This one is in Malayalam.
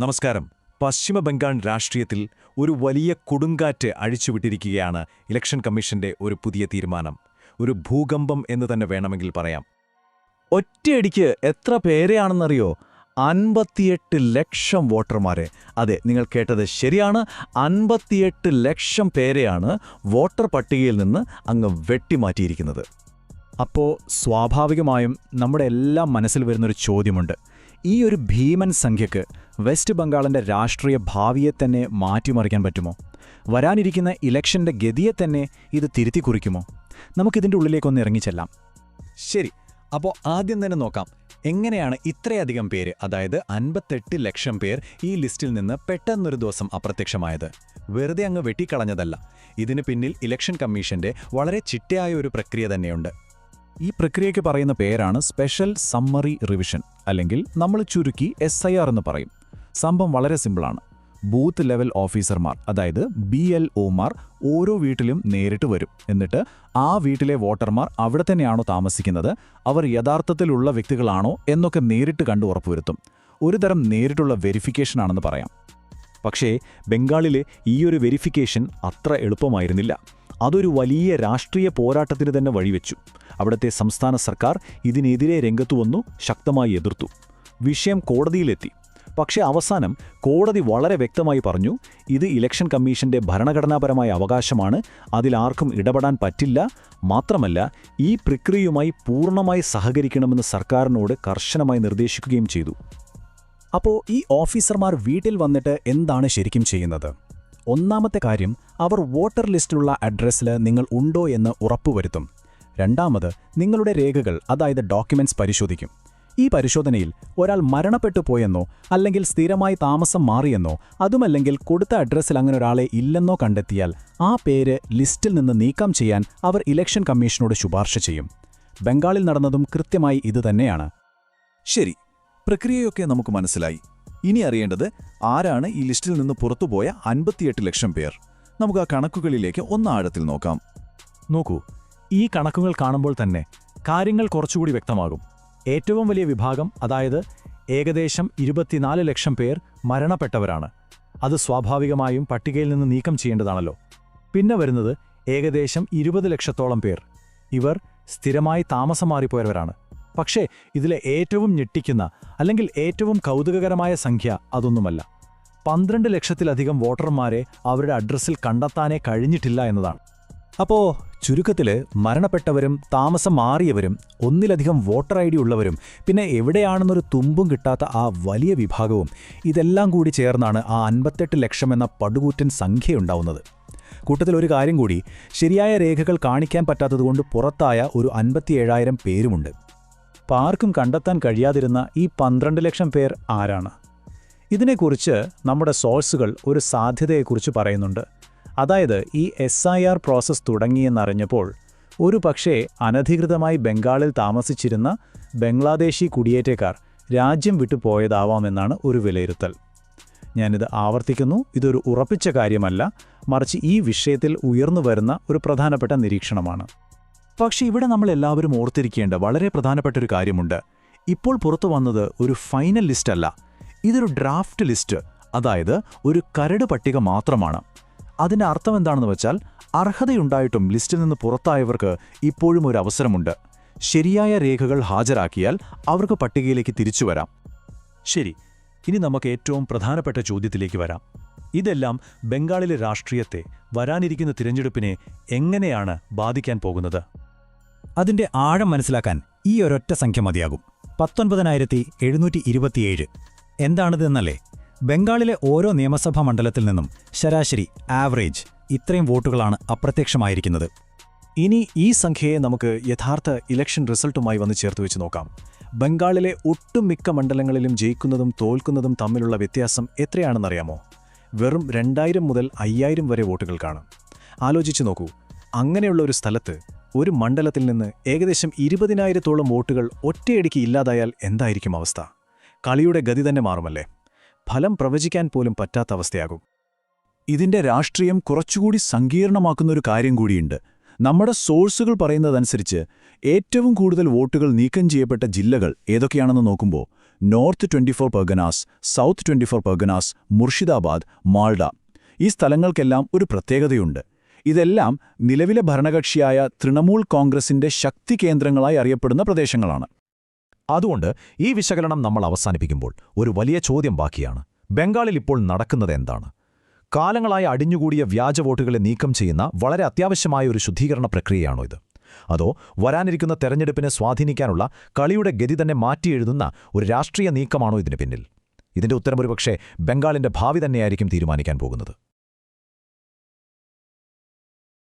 നമസ്കാരം. പശ്ചിമ ബംഗാൾ രാഷ്ട്രീയത്തിൽ ഒരു വലിയ കൊടുങ്കാറ്റ് അഴിച്ചുവിട്ടിരിക്കുകയാണ് ഇലക്ഷൻ കമ്മീഷന്റെ ഒരു പുതിയ തീരുമാനം. ഒരു ഭൂകമ്പം എന്ന് തന്നെ വേണമെങ്കിൽ പറയാം. ഒറ്റയടിക്ക് എത്ര പേരെയാണെന്നറിയോ? അൻപത്തിയെട്ട് ലക്ഷം വോട്ടർമാരെ. അതെ നിങ്ങൾ കേട്ടത് ശരിയാണ്. അൻപത്തിയെട്ട് ലക്ഷം പേരെയാണ് വോട്ടർ പട്ടികയിൽ നിന്ന് അങ്ങ് വെട്ടിമാറ്റിയിരിക്കുന്നത്. അപ്പോൾ സ്വാഭാവികമായും നമ്മുടെ എല്ലാം മനസ്സിൽ വരുന്നൊരു ചോദ്യമുണ്ട്. ഈ ഒരു ഭീമൻ സംഖ്യക്ക് വെസ്റ്റ് ബംഗാളിന്റെ രാഷ്ട്രീയ ഭാവിയെ തന്നെ മാറ്റിമറിക്കാൻ പറ്റുമോ? വരാനിരിക്കുന്ന ഇലക്ഷന്റെ ഗതിയെ തന്നെ ഇത് തിരുത്തി കുറിക്കുമോ നമുക്കിതിന്റെ ഉള്ളിലേക്കൊന്ന് ഇറങ്ങിച്ചെല്ലാം ശരി അപ്പോൾ ആദ്യം തന്നെ നോക്കാം എങ്ങനെയാണ് ഇത്രയധികം പേര് അതായത് അൻപത്തെട്ട് ലക്ഷം പേർ ഈ ലിസ്റ്റിൽ നിന്ന് പെട്ടെന്നൊരു ദിവസം അപ്രത്യക്ഷമായത്? വെറുതെ അങ്ങ് വെട്ടിക്കളഞ്ഞതല്ല. ഇതിന് പിന്നിൽ ഇലക്ഷൻ കമ്മീഷന്റെ വളരെ ചിട്ടയായ ഒരു പ്രക്രിയ തന്നെയുണ്ട്. ഈ പ്രക്രിയയ്ക്ക് പറയുന്ന പേരാണ് സ്പെഷ്യൽ സമ്മറി റിവിഷൻ അല്ലെങ്കിൽ നമ്മൾ ചുരുക്കി എസ് ഐ ആർ എന്ന് പറയും. സംഭവം വളരെ സിമ്പിളാണ്. ബൂത്ത് ലെവൽ ഓഫീസർമാർ അതായത് ബി എൽ ഒമാർ ഓരോ വീട്ടിലും നേരിട്ട് വരും. എന്നിട്ട് ആ വീട്ടിലെ വോട്ടർമാർ അവിടെ തന്നെയാണോ താമസിക്കുന്നത് അവർ യഥാർത്ഥത്തിലുള്ള വ്യക്തികളാണോ എന്നൊക്കെ നേരിട്ട് കണ്ടു ഉറപ്പുവരുത്തും. ഒരു തരം നേരിട്ടുള്ള വെരിഫിക്കേഷനാണെന്ന് പറയാം. പക്ഷേ ബംഗാളിലെ ഈയൊരു വെരിഫിക്കേഷൻ അത്ര എളുപ്പമായിരുന്നില്ല. അതൊരു വലിയ രാഷ്ട്രീയ പോരാട്ടത്തിന് തന്നെ വഴിവെച്ചു. അവിടുത്തെ സംസ്ഥാന സർക്കാർ ഇതിനെതിരെ രംഗത്തു വന്നു ശക്തമായി എതിർത്തു. വിഷയം കോടതിയിലെത്തി. പക്ഷേ അവസാനം കോടതി വളരെ വ്യക്തമായി പറഞ്ഞു ഇത് ഇലക്ഷൻ കമ്മീഷന്റെ ഭരണഘടനാപരമായ അവകാശമാണ് അതിലാർക്കും ഇടപെടാൻ പറ്റില്ല. മാത്രമല്ല ഈ പ്രക്രിയയുമായി പൂർണമായി സഹകരിക്കണമെന്ന് സർക്കാരിനോട് കർശനമായി നിർദ്ദേശിക്കുകയും ചെയ്തു. അപ്പോൾ ഈ ഓഫീസർമാർ വീട്ടിൽ വന്നിട്ട് എന്താണ് ശരിക്കും ചെയ്യുന്നത്? ഒന്നാമത്തെ കാര്യം അവർ വോട്ടർ ലിസ്റ്റിലുള്ള അഡ്രസ്സിൽ നിങ്ങൾ ഉണ്ടോ എന്ന് ഉറപ്പുവരുത്തും. രണ്ടാമത് നിങ്ങളുടെ രേഖകൾ അതായത് ഡോക്യുമെന്റ്സ് പരിശോധിക്കും. ഈ പരിശോധനയിൽ ഒരാൾ മരണപ്പെട്ടു പോയെന്നോ അല്ലെങ്കിൽ സ്ഥിരമായി താമസം മാറിയെന്നോ അതുമല്ലെങ്കിൽ കൊടുത്ത അഡ്രസ്സിൽ അങ്ങനെ ഒരാളെ ഇല്ലെന്നോ കണ്ടെത്തിയാൽ ആ പേര് ലിസ്റ്റിൽ നിന്ന് നീക്കം ചെയ്യാൻ അവർ ഇലക്ഷൻ കമ്മീഷനോട് ശുപാർശ ചെയ്യും. ബംഗാളിൽ നടന്നതും കൃത്യമായി ഇതുതന്നെയാണ് ശരി പ്രക്രിയയൊക്കെ നമുക്ക് മനസ്സിലായി. ഇനി അറിയേണ്ടത് ആരാണ് ഈ ലിസ്റ്റിൽ നിന്ന് പുറത്തുപോയ അൻപത്തിയെട്ട് ലക്ഷം പേർ? നമുക്ക് ആ കണക്കുകളിലേക്ക് ഒന്ന് ആഴത്തിൽ നോക്കാം. നോക്കൂ ഈ കണക്കുകൾ കാണുമ്പോൾ തന്നെ കാര്യങ്ങൾ കുറച്ചുകൂടി വ്യക്തമാകും. ഏറ്റവും വലിയ വിഭാഗം അതായത് ഏകദേശം ഇരുപത്തിനാല് ലക്ഷം പേർ മരണപ്പെട്ടവരാണ്. അത് സ്വാഭാവികമായും പട്ടികയിൽ നിന്ന് നീക്കം ചെയ്യേണ്ടതാണല്ലോ. പിന്നെ വരുന്നത് ഏകദേശം ഇരുപത് ലക്ഷത്തോളം പേർ. ഇവർ സ്ഥിരമായി താമസം മാറിപ്പോയവരാണ് പക്ഷേ ഇതിലെ ഏറ്റവും ഞെട്ടിക്കുന്ന അല്ലെങ്കിൽ ഏറ്റവും കൗതുകകരമായ സംഖ്യ അതൊന്നുമല്ല. പന്ത്രണ്ട് ലക്ഷത്തിലധികം വോട്ടർമാരെ അവരുടെ അഡ്രസ്സിൽ കണ്ടെത്താനേ കഴിഞ്ഞിട്ടില്ല എന്നതാണ്. അപ്പോ ചുരുക്കത്തിൽ മരണപ്പെട്ടവരും താമസം മാറിയവരും ഒന്നിലധികം വോട്ടർ ഐ ഡി ഉള്ളവരും പിന്നെ എവിടെയാണെന്നൊരു തുമ്പും കിട്ടാത്ത ആ വലിയ വിഭാഗവും ഇതെല്ലാം കൂടി ചേർന്നാണ് ആ അൻപത്തെട്ട് ലക്ഷം എന്ന പടുകൂറ്റൻ സംഖ്യയുണ്ടാവുന്നത്. കൂട്ടത്തിൽ ഒരു കാര്യം കൂടി ശരിയായ രേഖകൾ കാണിക്കാൻ പറ്റാത്തതുകൊണ്ട് പുറത്തായ ഒരു അൻപത്തിയേഴായിരം പേരുമുണ്ട്. പാർക്കും കണ്ടെത്താൻ കഴിയാതിരുന്ന ഈ പന്ത്രണ്ട് ലക്ഷം പേർ ആരാണ്? ഇതിനെക്കുറിച്ച് നമ്മുടെ സോഴ്സുകൾ ഒരു സാധ്യതയെക്കുറിച്ച് പറയുന്നുണ്ട്. അതായത് ഈ എസ് ഐ ആർ പ്രോസസ് തുടങ്ങിയെന്നറിഞ്ഞപ്പോൾ ഒരു പക്ഷേ അനധികൃതമായി ബംഗാളിൽ താമസിച്ചിരുന്ന ബംഗ്ലാദേശി കുടിയേറ്റക്കാർ രാജ്യം വിട്ടുപോയതാവാമെന്നാണ് ഒരു വിലയിരുത്തൽ. ഞാനിത് ആവർത്തിക്കുന്നു ഇതൊരു ഉറപ്പിച്ച കാര്യമല്ല മറിച്ച് ഈ വിഷയത്തിൽ ഉയർന്നു വരുന്ന ഒരു പ്രധാനപ്പെട്ട നിരീക്ഷണമാണ്. പക്ഷേ ഇവിടെ നമ്മൾ എല്ലാവരും ഓർത്തിരിക്കേണ്ട വളരെ പ്രധാനപ്പെട്ട ഒരു കാര്യമുണ്ട്. ഇപ്പോൾ പുറത്തു വന്നത് ഒരു ഫൈനൽ ലിസ്റ്റ് അല്ല. ഇതൊരു ഡ്രാഫ്റ്റ് ലിസ്റ്റ് അതായത് ഒരു കരട് പട്ടിക മാത്രമാണ്. അതിന്റെ അർത്ഥം എന്താണെന്ന് വെച്ചാൽ അർഹതയുണ്ടായിട്ടും ലിസ്റ്റിൽ നിന്ന് പുറത്തായവർക്ക് ഇപ്പോഴും ഒരു അവസരമുണ്ട്. ശരിയായ രേഖകൾ ഹാജരാക്കിയാൽ അവർക്ക് പട്ടികയിലേക്ക് തിരിച്ചു വരാം. ശരി ഇനി നമുക്ക് ഏറ്റവും പ്രധാനപ്പെട്ട ചോദ്യത്തിലേക്ക് വരാം. ഇതെല്ലാം ബംഗാളിലെ രാഷ്ട്രീയത്തെ വരാനിരിക്കുന്ന തിരഞ്ഞെടുപ്പിനെ എങ്ങനെയാണ് ബാധിക്കാൻ പോകുന്നത്? അതിന്റെ ആഴം മനസ്സിലാക്കാൻ ഈ ഒരൊറ്റ സംഖ്യ മതിയാകും. പത്തൊൻപതിനായിരത്തി എഴുന്നൂറ്റി ഇരുപത്തിയേഴ് എന്താണിതെന്നല്ലേ? ബംഗാളിലെ ഓരോ നിയമസഭാ മണ്ഡലത്തിൽ നിന്നും ശരാശരി ആവറേജ് ഇത്രയും വോട്ടുകളാണ് അപ്രത്യക്ഷമായിരിക്കുന്നത്. ഇനി ഈ സംഖ്യയെ നമുക്ക് യഥാർത്ഥ ഇലക്ഷൻ റിസൾട്ടുമായി വന്ന് ചേർത്ത് വെച്ച് നോക്കാം. ബംഗാളിലെ ഒട്ടുമിക്ക മണ്ഡലങ്ങളിലും ജയിക്കുന്നതും തോൽക്കുന്നതും തമ്മിലുള്ള വ്യത്യാസം എത്രയാണെന്നറിയാമോ? വെറും രണ്ടായിരം മുതൽ അയ്യായിരം വരെ വോട്ടുകൾക്കാണ് കാണും. ആലോചിച്ചു നോക്കൂ അങ്ങനെയുള്ള ഒരു സ്ഥലത്ത് ഒരു മണ്ഡലത്തിൽ നിന്ന് ഏകദേശം ഇരുപതിനായിരത്തോളം വോട്ടുകൾ ഒറ്റയടിക്ക് ഇല്ലാതായാൽ എന്തായിരിക്കും അവസ്ഥ? കളിയുടെ ഗതി തന്നെ മാറുമല്ലേ? ഫലം പ്രവചിക്കാൻ പോലും പറ്റാത്ത അവസ്ഥയാകും. ഇതിന്റെ രാഷ്ട്രീയം കുറച്ചുകൂടി സങ്കീർണമാക്കുന്നൊരു കാര്യം കൂടിയുണ്ട്. നമ്മുടെ സോഴ്സുകൾ പറയുന്നതനുസരിച്ച് ഏറ്റവും കൂടുതൽ വോട്ടുകൾ നീക്കം ചെയ്യപ്പെട്ട ജില്ലകൾ ഏതൊക്കെയാണെന്ന് നോക്കുമ്പോൾ North twenty four Parganas South twenty four Parganas Murshidabad Malda. ഈ സ്ഥലങ്ങൾക്കെല്ലാം ഒരു പ്രത്യേകതയുണ്ട്. ഇതെല്ലാം നിലവിലെ ഭരണകക്ഷിയായ തൃണമൂൽ കോൺഗ്രസിന്റെ ശക്തി കേന്ദ്രങ്ങളായി അറിയപ്പെടുന്ന പ്രദേശങ്ങളാണ്. അതുകൊണ്ട് ഈ വിശകലനം നമ്മൾ അവസാനിപ്പിക്കുമ്പോൾ ഒരു വലിയ ചോദ്യം ബാക്കിയാണ്. ബംഗാളിൽ ഇപ്പോൾ നടക്കുന്നത് എന്താണ്? കാലങ്ങളായി അടിഞ്ഞുകൂടിയ വ്യാജ വോട്ടുകളെ നീക്കം ചെയ്യുന്ന വളരെ അത്യാവശ്യമായ ഒരു ശുദ്ധീകരണ പ്രക്രിയയാണോ ഇത്? അതോ വരാനിരിക്കുന്ന തെരഞ്ഞെടുപ്പിനെ സ്വാധീനിക്കാനുള്ള കളിയുടെ ഗതി തന്നെ മാറ്റിയെഴുതുന്ന ഒരു രാഷ്ട്രീയ നീക്കമാണോ ഇതിന് പിന്നിൽ? ഇതിന്റെ ഉത്തരം ഒരുപക്ഷെ ബംഗാളിന്റെ ഭാവി തന്നെയായിരിക്കും തീരുമാനിക്കാൻ പോകുന്നത്.